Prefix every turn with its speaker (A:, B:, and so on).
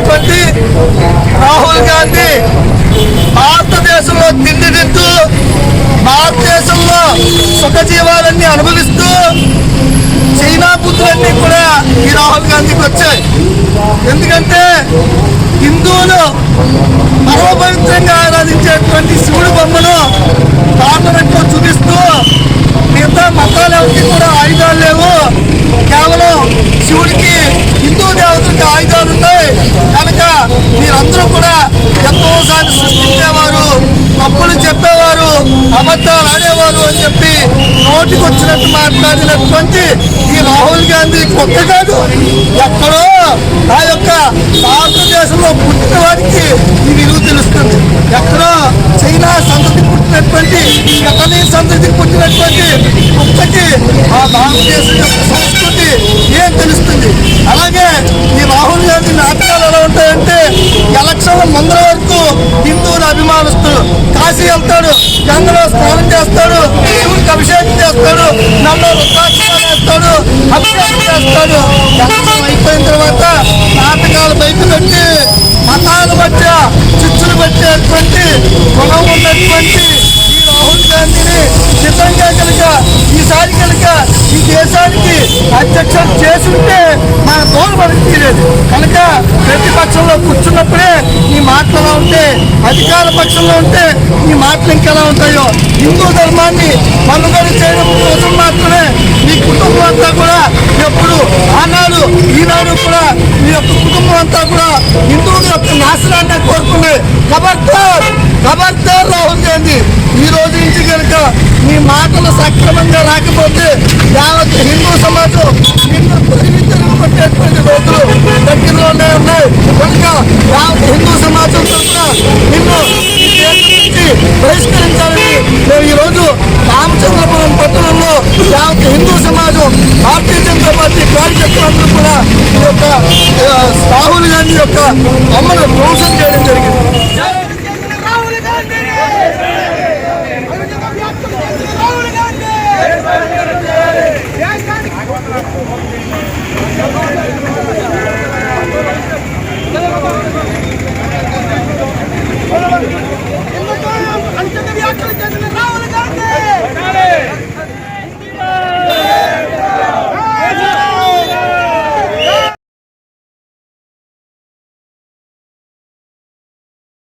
A: ఉన్నటువంటి రాహుల్ గాంధీ భారతదేశంలో తిండి తింటూ భారతదేశంలో సుఖజీవాలన్నీ అనుభవిస్తూ చైనా బుద్ధులన్నీ కూడా ఈ రాహుల్ గాంధీకి వచ్చాయి. ఎందుకంటే హిందువులు పరమపవిత్రంగా ఆరాధించేటువంటి శివుడు బొమ్మను అబద్ధాలు ఆడేవారు అని చెప్పి నోటికొచ్చినట్టు మాట్లాడినటువంటి ఈ రాహుల్ గాంధీ కొత్త కాదు. ఎక్కడో ఆ యొక్క భారతదేశంలో పుట్టిన వాడికి ఈ విలువ తెలుస్తుంది. ఎక్కడో చైనా సంతతి పుట్టినటువంటి గతనీ సంతతి పుట్టినటువంటి కుక్కకి ఆ భారతదేశం యొక్క సంస్కృతి ఏం తెలుస్తుంది? అలాగే ఈ రాహుల్ గాంధీ నాట చేసి వెళ్తాడు. గంగలో స్నానం చేస్తాడు. శివుడికి అభిషేకం చేస్తాడు. నన్ను రుద్రాక్షలు వేస్తాడు. అభిషేకం చేస్తాడు. ఎలక్షన్ అయిపోయిన తర్వాత నాటకాలు బయట పెట్టి మతాల మధ్య చిచ్చులు పెట్టేటువంటి గుణం ఉన్నటువంటి ఈ రాహుల్ గాంధీని నిజంగా కనుక ఈసారి కనుక ఈ దేశానికి అధ్యక్షులు చేసుంటే మన తోలు మనకి తీరేది. కనుక ప్రతి కూర్చున్నప్పుడే ఈ మాటలు ఎలా ఉంటే అధికార పక్షంలో ఉంటే ఈ మాటలు ఇంకెలా ఉంటాయో? హిందూ ధర్మాన్ని మనుగడ చేయడం కోసం మాత్రమే మీ కుటుంబం అంతా కూడా ఎప్పుడు ఆనాడు ఈనాడు కూడా మీ యొక్క కుటుంబం అంతా కూడా హిందువుల యొక్క నాశనాన్ని కోరుకున్నాయి ఖబర్దార్ ఖబర్దార్ రాహుల్ గాంధీ. ఈ రోజు నుంచి కనుక మీ మాటలు సక్రమంగా రాకపోతే రాహుల్ గాంధీ యొక్క బొమ్మను ధ్వంసం చేయడం జరిగింది.